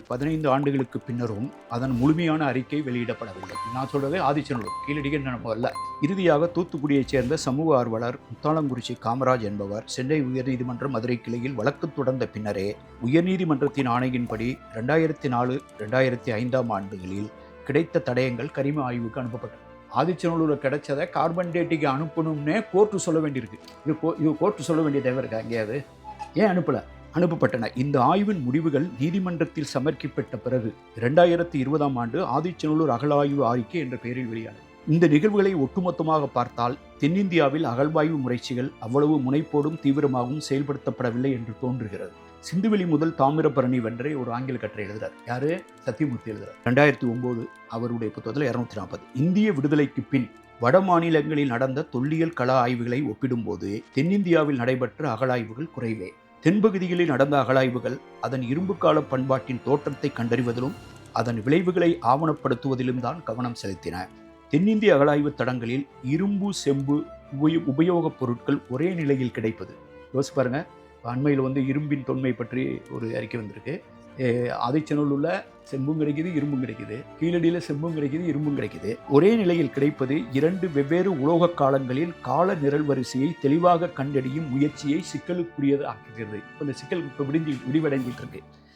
பதினைந்து ஆண்டுகளுக்கு பின்னரும் அதன் முழுமையான அறிக்கை வெளியிடப்படவில்லை. நான் சொல்றது ஆதிச்சநல்லூர் கீழடிகள் நம்ம அல்ல. இறுதியாக தூத்துக்குடியைச் சேர்ந்த சமூக ஆர்வலர் முத்தாளங்குறிச்சி காமராஜ் என்பவர் சென்னை உயர்நீதிமன்ற மதுரை கிளையில் வழக்கு தொடர்ந்த பின்னரே உயர்நீதிமன்றத்தின் ஆணையின்படி ரெண்டாயிரத்தி நாலு ரெண்டாயிரத்தி ஐந்தாம் ஆண்டுகளில் கிடைத்த தடயங்கள் கரிம ஆய்வுக்கு அனுப்பப்பட்டது ஆதிச்சநல்லூரில் கிடைச்சதை கார்பன் டேட்டிக்கு அனுப்பணும்னே கோர்ட்டு சொல்ல வேண்டியிருக்கு. இது கோ இது கோர்ட்டு சொல்ல வேண்டிய தேவை இருக்கா எங்கேயாவது? ஏன் அனுப்பலை? அனுப்பப்பட்டன. இந்த ஆய்வின் முடிவுகள் நீதிமன்றத்தில் சமர்ப்பிக்கப்பட்ட பிறகு இரண்டாயிரத்தி இருபதாம் ஆண்டு ஆதிச்சநல்லூர் அகழாய்வு அறிக்கை என்ற பெயரில் வெளியானது. இந்த நிகழ்வுகளை ஒட்டுமொத்தமாக பார்த்தால் தென்னிந்தியாவில் அகழ்வாய்வு முயற்சிகள் அவ்வளவு முனைப்போடும் தீவிரமாகவும் செயல்படுத்தப்படவில்லை என்று தோன்றுகிறது. சிந்துவெளி முதல் தாமிரபரணி வென்றே ஒரு ஆங்கில கட்டுரை எழுதுறார். யாரு? சத்தியமூர்த்தி எழுதுறார். ரெண்டாயிரத்தி ஒன்பது அவருடைய புத்தகத்தில் இரநூத்தி நாற்பது இந்திய விடுதலைக்கு பின் வட மாநிலங்களில் நடந்த தொல்லியல் கள ஆய்வுகளை ஒப்பிடும்போது தென்னிந்தியாவில் நடைபெற்ற அகழாய்வுகள் குறைவே. தென்பகுதிகளில் நடந்த அகழாய்வுகள் அதன் இரும்புக்கால பண்பாட்டின் தோற்றத்தை கண்டறிவதிலும் அதன் விளைவுகளை ஆவணப்படுத்துவதிலும் தான் கவனம் செலுத்தின. தென்னிந்திய அகழாய்வு தடங்களில் இரும்பு செம்பு உபயோ உபயோகப் பொருட்கள் ஒரே நிலையில் கிடைப்பது. யோசிச்சு பாருங்க. அண்மையில் வந்து இரும்பின் தொன்மை பற்றி ஒரு அறிக்கை வந்திருக்கு. ஆதிச்சநல்லூர்ல செம்பும் கிடைக்குது இரும்பும் கிடைக்குது. கீழடியில் செம்பும் கிடைக்குது இரும்பும் கிடைக்குது. ஒரே நிலையில் கிடைப்பது இரண்டு வெவ்வேறு உலோக காலங்களில் கால நிரல் வரிசையை தெளிவாக கண்டறியும் முயற்சியை சிக்கலுக்குரியது ஆக்குகிறது இந்த சிக்கல் இப்போ விடிஞ்சு விடிவடைஞ்சிட்டு இருக்கு.